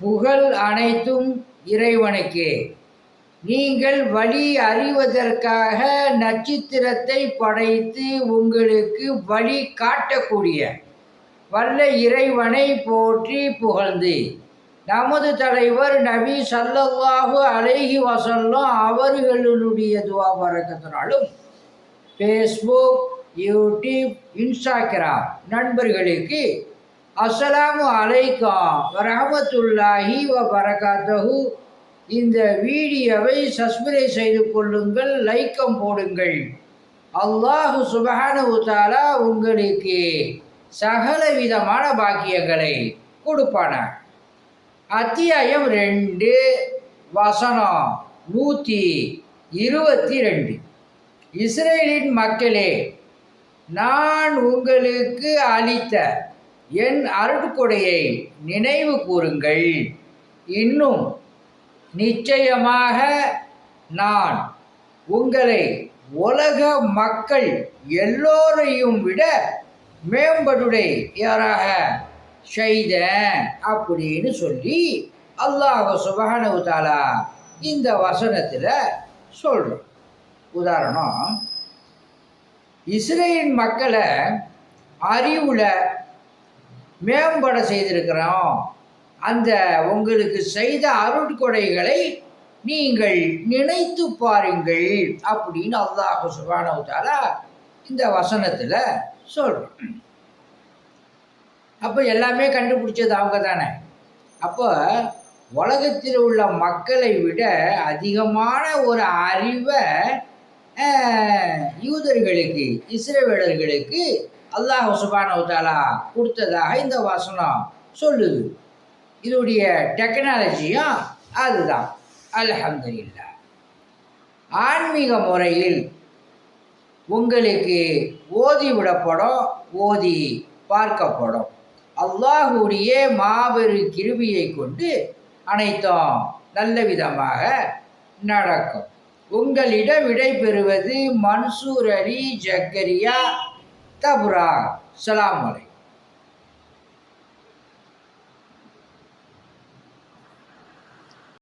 புகழ் அனைத்தும் இறைவனுக்கே. நீங்கள் வழி அறிவதற்காக நட்சத்திரத்தை படைத்து உங்களுக்கு வழி காட்டக்கூடிய வல்ல இறைவனை போற்றி புகழ்ந்து. நமது தலைவர் நபி சல்லல்லாஹு அலைஹி வஸல்லம் அவர்களுடைய துவா பறக்கத்தினாலும் ஃபேஸ்புக் யூடியூப் இன்ஸ்டாகிராம் நண்பர்களுக்கு அஸ்ஸலாமு அலைக்கா. வரஹமத்துல்லாஹி வ பரகாத்தஹு இந்த வீடியோவை சப்ஸ்கிரைப் செய்து கொள்ளுங்கள் லைக்கம் போடுங்கள். அல்லாஹு சுபஹானு தாலா உங்களுக்கு சகல விதமான பாக்கியங்களை கொடுப்பான அத்தியாயம் ரெண்டு வசனம் நூற்றி இருபத்தி ரெண்டு இஸ்ரேலின் மக்களே நான் உங்களுக்கு அளித்த என் அருட்கொடையை நினைவு கூறுங்கள். இன்னும் நிச்சயமாக நான் உங்களை உலக மக்கள் எல்லோரையும் விட மேம்படுடை யாராக செய்தேன் அப்படின்னு சொல்லி அல்லாஹ் சுபஹானஹு தாலா இந்த வசனத்தில் சொல்கிறோம் உதாரணம் இஸ்ரேலின் மக்களை அறிவில் மேம்பட செய்திருக்கிறோம். அந்த உங்களுக்கு செய்த அருட்கொடைகளை நீங்கள் நினைத்து பாருங்கள் அப்படின்னு அல்லாஹ் சுபானவு இந்த வசனத்தில் சொல்கிறோம் அப்போ எல்லாமே கண்டுபிடிச்சது அவங்க தானே. அப்போ உலகத்தில் உள்ள மக்களை விட அதிகமான ஒரு அறிவை அஹ், யூதர்களுக்கு இஸ்ரேவேலர்களுக்கு அல்லாஹ் சுபானவுதாலா கொடுத்ததாக இந்த வசனம் சொல்லுது. இதோடைய டெக்னாலஜியும் அதுதான். அல்ஹம்துலில்லாஹ். ஆன்மீக முறையில் உங்களுக்கு ஓதி விடப்படும் ஓதி பார்க்கப்படும். அல்லாஹுடைய மாபெரும் கிருபியை கொண்டு அனைத்தும் நல்ல விதமாக நடக்கும். உங்களிடம் விடை பெறுவது மன்சூர் அலி ஜக்கரியா தபுரா சலாம் அலை